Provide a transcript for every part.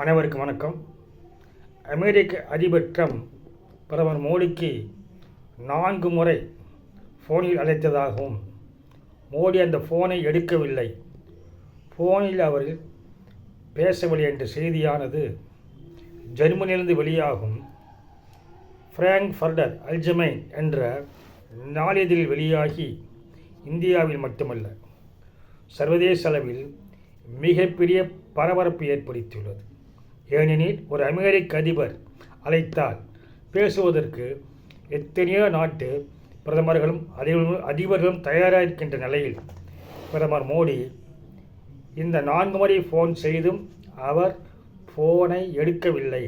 அனைவருக்கும் வணக்கம். அமெரிக்க அதிபர் ட்ரம்ப் பிரதமர் மோடிக்கு நான்கு முறை ஃபோனில் அழைத்ததாகவும் மோடி அந்த ஃபோனை எடுக்கவில்லை. ஃபோனில் அவர்கள் பேசவில்லை என்ற செய்தியானது ஜெர்மனியிலிருந்து வெளியாகும். ஃப்ராங்க் ஃபர்டர் அல்ஜமைன் என்ற நாளிதழில் வெளியாகி இந்தியாவில் மட்டுமல்ல சர்வதேச அளவில் மிகப்பெரிய பரபரப்பு ஏற்படுத்தியுள்ளது. ஏனெனில் ஒரு அமெரிக்க அதிபர் அழைத்தால் பேசுவதற்கு எத்தனையோ நாட்டு பிரதமர்களும் அதிபர்களும் அதிபர்களும் தயாராக இருக்கின்ற நிலையில் பிரதமர் மோடி இந்த நான்கு முறை ஃபோன் செய்தும் அவர் ஃபோனை எடுக்கவில்லை.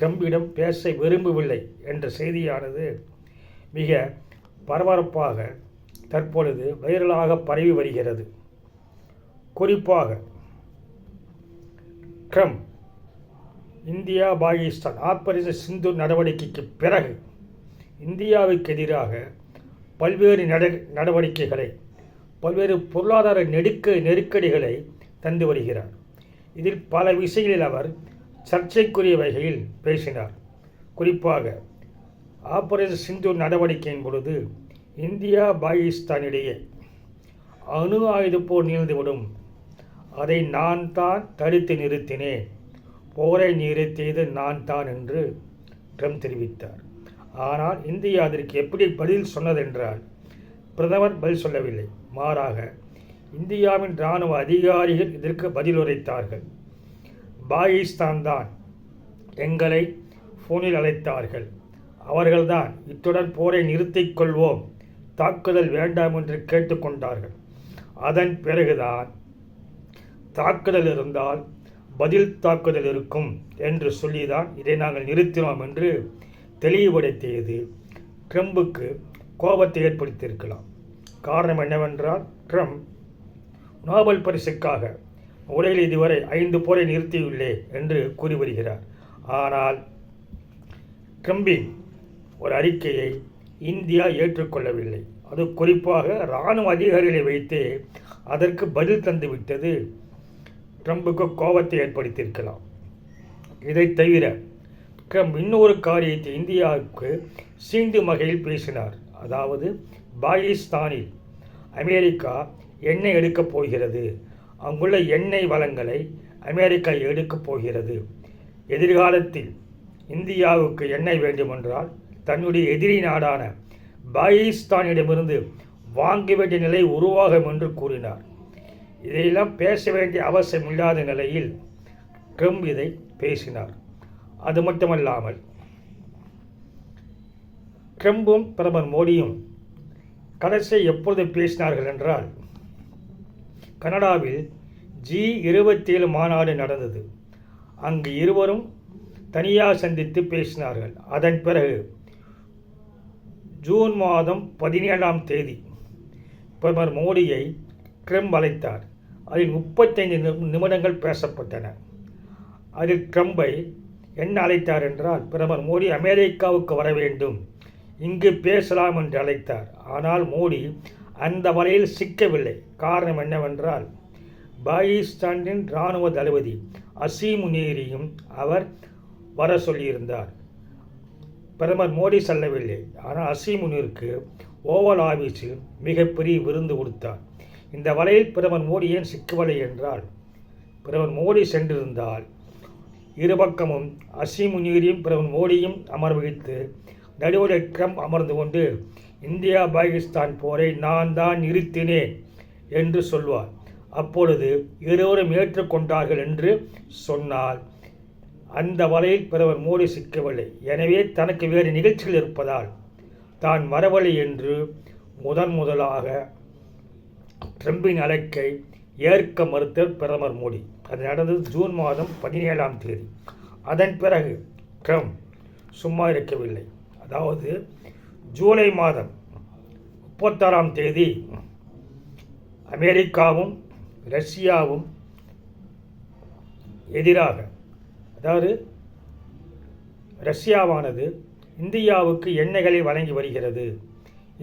ட்ரம்பிடம் பேச விரும்பவில்லை என்ற செய்தியானது மிக பரபரப்பாக தற்பொழுது வைரலாக பரவி வருகிறது. குறிப்பாக Trump India Pakistan operation Sindhu நடவடிக்கைக்கு பிறகு இந்தியாவுக்கு எதிராக பல்வேறு நட நடவடிக்கைகளை பல்வேறு பொருளாதார நெருக்க நெருக்கடிகளை தந்து வருகிறார். இதில் பல விஷயங்களில் அவர் சர்ச்சைக்குரிய வகையில் பேசினார். குறிப்பாக ஆபரேஷன் சிந்து நடவடிக்கையின் பொழுது இந்தியா பாகிஸ்தானிடையே அணு ஆயுத போர் நிகழ்ந்துவிடும் அதை நான் தான் தடுத்து நிறுத்தினேன். போரை நிறுத்தியது நான் தான் என்று ட்ரம்ப் தெரிவித்தார். ஆனால் இந்தியா அதற்கு எப்படி பதில் சொன்னதென்றால் பிரதமர் பதில் சொல்லவில்லை. மாறாக இந்தியாவின் இராணுவ அதிகாரிகள் இதற்கு பதில் உரைத்தார்கள். பாகிஸ்தான் தான் எங்களை ஃபோனில் அழைத்தார்கள். அவர்கள்தான் இத்துடன் போரை நிறுத்திக் கொள்வோம் தாக்குதல் வேண்டாம் என்று கேட்டுக்கொண்டார்கள் அதன் பிறகுதான் தாக்குதல் இருந்தால் பதில் தாக்குதல் இருக்கும் என்று சொல்லிதான் இதை நாங்கள் நிறுத்தினோம் என்று தெளிவுபடுத்தியது. ட்ரம்புக்கு கோபத்தை ஏற்படுத்தியிருக்கலாம். காரணம் என்னவென்றால் ட்ரம்ப் நோபல் பரிசுக்காக உலகில் இதுவரை ஐந்து போரை நிறுத்தியுள்ளே என்று கூறி வருகிறார். ஆனால் ட்ரம்பின் ஒரு அறிக்கையை இந்தியா ஏற்றுக்கொள்ளவில்லை. அது குறிப்பாக இராணுவ அதிகாரிகளை வைத்தே அதற்கு பதில் தந்துவிட்டது. ட்ரம்புக்கு கோபத்தை ஏற்படுத்தியிருக்கலாம். இதை தவிர ட்ரம்ப் இன்னொரு காரியத்தை இந்தியாவுக்கு சீண்டும் வகையில் பேசினார். அதாவது பாகிஸ்தானில் அமெரிக்கா எண்ணெய் எடுக்கப் போகிறது. அங்குள்ள எண்ணெய் வளங்களை அமெரிக்கா எடுக்கப் போகிறது. எதிர்காலத்தில் இந்தியாவுக்கு எண்ணெய் வேண்டுமென்றால் தன்னுடைய எதிரி நாடான பாகிஸ்தானிடமிருந்து வாங்க வேண்டிய நிலை உருவாகும் என்று கூறினார். இதையெல்லாம் பேச வேண்டிய அவசியம் இல்லாத நிலையில் ட்ரம்ப் இதை பேசினார். அது மட்டுமல்லாமல் ட்ரம்பும் பிரதமர் மோடியும் கடைசி எப்பொழுது பேசினார்கள் என்றால் கனடாவில் ஜி இருபத்தி ஏழு மாநாடு நடந்தது. அங்கு இருவரும் தனியாக சந்தித்து பேசினார்கள். அதன் பிறகு ஜூன் மாதம் பதினேழாம் தேதி பிரதமர் மோடியை ட்ரம்ப் அழைத்தார். அதில் முப்பத்தைந்து நிமிடங்கள் பேசப்பட்டன. அதில் ட்ரம்பை என்ன அழைத்தார் என்றால் பிரதமர் மோடி அமெரிக்காவுக்கு வர வேண்டும் இங்கு பேசலாம் என்று அழைத்தார். ஆனால் மோடி அந்த வலையில் சிக்கவில்லை. காரணம் என்னவென்றால் பாகிஸ்தானின் இராணுவ தளபதி அசீமுனீரியும் அவர் வர சொல்லியிருந்தார். பிரதமர் மோடி செல்லவில்லை. ஆனால் அசீம் ஓவல் ஆபீஸில் மிகப்பெரிய விருந்து கொடுத்தார். இந்த வலையில் பிரதமர் மோடி ஏன் சிக்கவில்லை என்றால் பிரதமர் மோடி சென்றிருந்தால் இருபக்கமும் அசீம் முனீரியும் பிரதமர் மோடியும் அமர்வகித்து நடுவரை ட்ரம்ப் அமர்ந்து கொண்டு இந்தியா பாகிஸ்தான் போரை நான் தான் நிறுத்தினேன் என்று சொல்வார். அப்பொழுது இருவரும் ஏற்றுக்கொண்டார்கள் என்று சொன்னால் அந்த வலையில் பிரதமர் மோடி சிக்கவில்லை. எனவே தனக்கு வேறு நிகழ்ச்சிகள் இருப்பதால் தான் வரவில்லை என்று முதன் முதலாக ட்ரம்பின் அழைக்கை ஏற்க மறுத்த பிரதமர் மோடி. அது நடந்தது ஜூன் மாதம் பதினேழாம் தேதி. அதன் பிறகு ட்ரம்ப் சும்மா இருக்கவில்லை. அதாவது ஜூலை மாதம் முப்பத்தாறாம் தேதி அமெரிக்காவும் ரஷ்யாவும் எதிராக அதாவது ரஷ்யாவானது இந்தியாவுக்கு எண்ணெய்களை வழங்கி வருகிறது.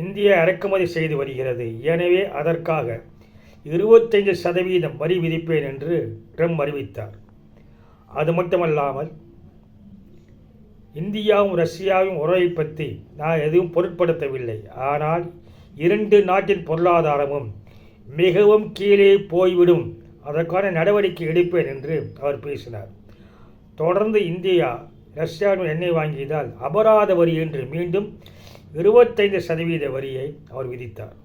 இந்தியா இறக்குமதி செய்து வருகிறது. எனவே அதற்காக இருபத்தைந்து சதவீதம் வரி விதிப்பேன் என்று ட்ரம்ப் அறிவித்தார். அது மட்டுமல்லாமல் இந்தியாவும் ரஷ்யாவும் உறவை பற்றி நான் எதுவும் பொருட்படுத்தவில்லை. ஆனால் இரண்டு நாட்டின் பொருளாதாரமும் மிகவும் கீழே போய்விடும். அதற்கான நடவடிக்கை எடுப்பேன் என்று அவர் பேசினார். தொடர்ந்து இந்தியா ரஷ்யாவின் எண்ணெய் வாங்கியதால் அபராத வரி என்று மீண்டும் இருபத்தைந்து சதவீத வரியை அவர் விதித்தார்.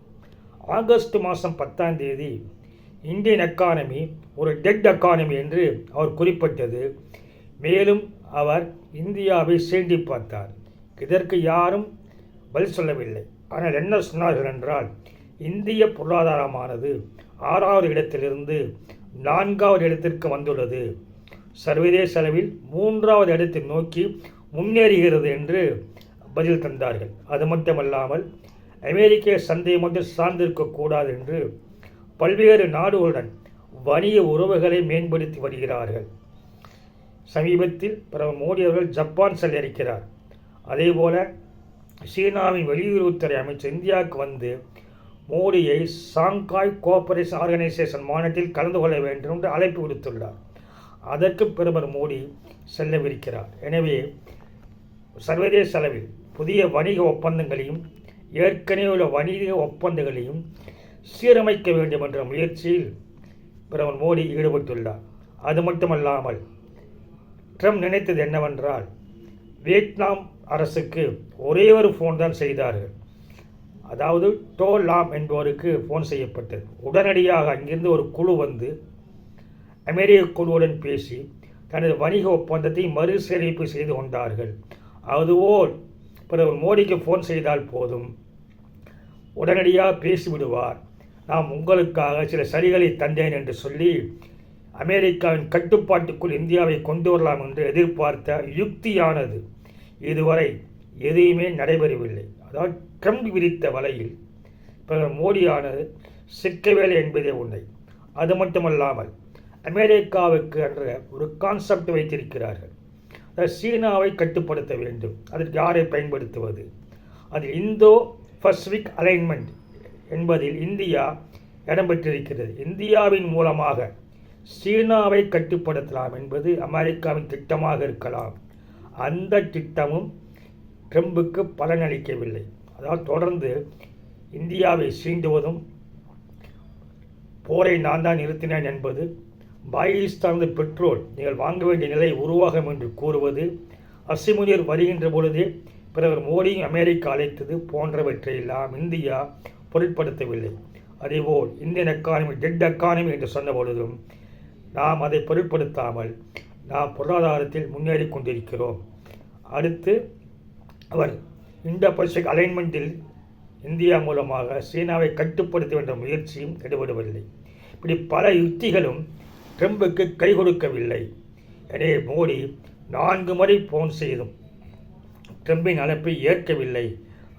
ஆகஸ்ட் மாதம் பத்தாம் தேதி இந்தியன் எக்கானமி ஒரு டெட் எக்கானமி என்று அவர் குறிப்பிட்டது. மேலும் அவர் இந்தியாவை சீண்டி பார்த்தார். இதற்கு யாரும் பதில் சொல்லவில்லை. ஆனால் என்ன சொன்னார்கள் என்றால் இந்திய பொருளாதாரமானது ஆறாவது இடத்திலிருந்து நான்காவது இடத்திற்கு வந்துள்ளது. சர்வதேச அளவில் மூன்றாவது இடத்தை நோக்கி முன்னேறுகிறது என்று பதில் தந்தார்கள். அது மட்டுமல்லாமல் அமெரிக்க சந்தையை மட்டும் சார்ந்திருக்கக்கூடாது என்று பல்வேறு நாடுகளுடன் வணிக உறவுகளை மேம்படுத்தி வருகிறார்கள். சமீபத்தில் பிரதமர் மோடி அவர்கள் ஜப்பான் செல்ல இருக்கிறார் அதேபோல சீனாவின் வெளியுறவுத்துறை அமைச்சர் இந்தியாவுக்கு வந்து மோடியை சாங்காய் கோஆபரேஷன் ஆர்கனைசேஷன் மாநாட்டில் கலந்து கொள்ள வேண்டும் என்று அழைப்பு விடுத்துள்ளார். அதற்கு பிரதமர் மோடி செல்லவிருக்கிறார். எனவே சர்வதேச அளவில் புதிய வணிக ஒப்பந்தங்களையும் ஏற்கனவே உள்ள வணிக ஒப்பந்தங்களையும் சீரமைக்க வேண்டும் என்ற முயற்சியில் பிரதமர் மோடி ஈடுபட்டுள்ளார். அது மட்டுமல்லாமல் ட்ரம்ப் நினைத்தது என்னவென்றால் வியட்நாம் அரசுக்கு ஒரே ஒரு ஃபோன் தான் செய்தார்கள். அதாவது டோ லாம் என்பவருக்கு ஃபோன் செய்யப்பட்டது. உடனடியாக அங்கிருந்து ஒரு குழு வந்து அமெரிக்க குழுவுடன் பேசி தனது வணிக ஒப்பந்தத்தை மறுசீரமைப்பு செய்து கொண்டார்கள். அதுபோல் பிரதமர் மோடிக்கு ஃபோன் செய்தால் போதும். உடனடியாக பேசிவிடுவார். நாம் உங்களுக்காக சில சரிகளை தந்தேன் என்று சொல்லி அமெரிக்காவின் கட்டுப்பாட்டுக்குள் இந்தியாவை கொண்டு வரலாம் என்று எதிர்பார்த்த யுக்தியானது இதுவரை எதையுமே நடைபெறவில்லை. அதாவது ட்ரம்ப் விரித்த வலையில் பிரதமர் மோடியானது சிக்கவேலை என்பதே உண்மை. அது மட்டுமல்லாமல் அமெரிக்காவுக்கு என்ற ஒரு கான்செப்ட் வைத்திருக்கிறார்கள். சீனாவை கட்டுப்படுத்த வேண்டும். அதற்கு யாரை பயன்படுத்துவது? அது இந்தோ பசிபிக் அலைன்மெண்ட் என்பதில் இந்தியா இடம்பெற்றிருக்கிறது. இந்தியாவின் மூலமாக சீனாவை கட்டுப்படுத்தலாம் என்பது அமெரிக்காவின் திட்டமாக இருக்கலாம். அந்த திட்டமும் ட்ரம்புக்கு பலனளிக்கவில்லை. அதாவது தொடர்ந்து இந்தியாவை சீண்டுவதும் போரை நான் தான் நிறுத்தினேன் என்பது பாயிஸ் தனது பெட்ரோல் நீங்கள் வாங்க வேண்டிய நிலை உருவாகும் என்று கூறுவது அசிமுனியர் வருகின்ற பொழுது பிரதமர் மோடியும் அமெரிக்கா அழைத்தது போன்றவற்றையெல்லாம் இந்தியா பொருட்படுத்தவில்லை. அதேபோல் இந்தியன் எக்கானமி டெட் எக்கானமி என்று சொன்ன பொழுதும் நாம் அதை பொருட்படுத்தாமல் நாம் பொருளாதாரத்தில் முன்னேறி கொண்டிருக்கிறோம். அடுத்து அவர் இந்த பசிபிக் அலைன்மெண்ட்டில் இந்தியா மூலமாக சீனாவை கட்டுப்படுத்த வேண்டிய முயற்சியும் ஈடுபடவில்லை இப்படி பல யுக்திகளும் ட்ரம்புக்கு கை கொடுக்கவில்லை. எனவே மோடி நான்கு முறை போன் செய்தும் ட்ரம்பின் அழைப்பை ஏற்கவில்லை.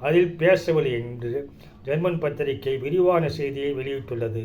அதில் பேசவில்லை என்று ஜெர்மன் பத்திரிகை விரிவான செய்தியை வெளியிட்டுள்ளது.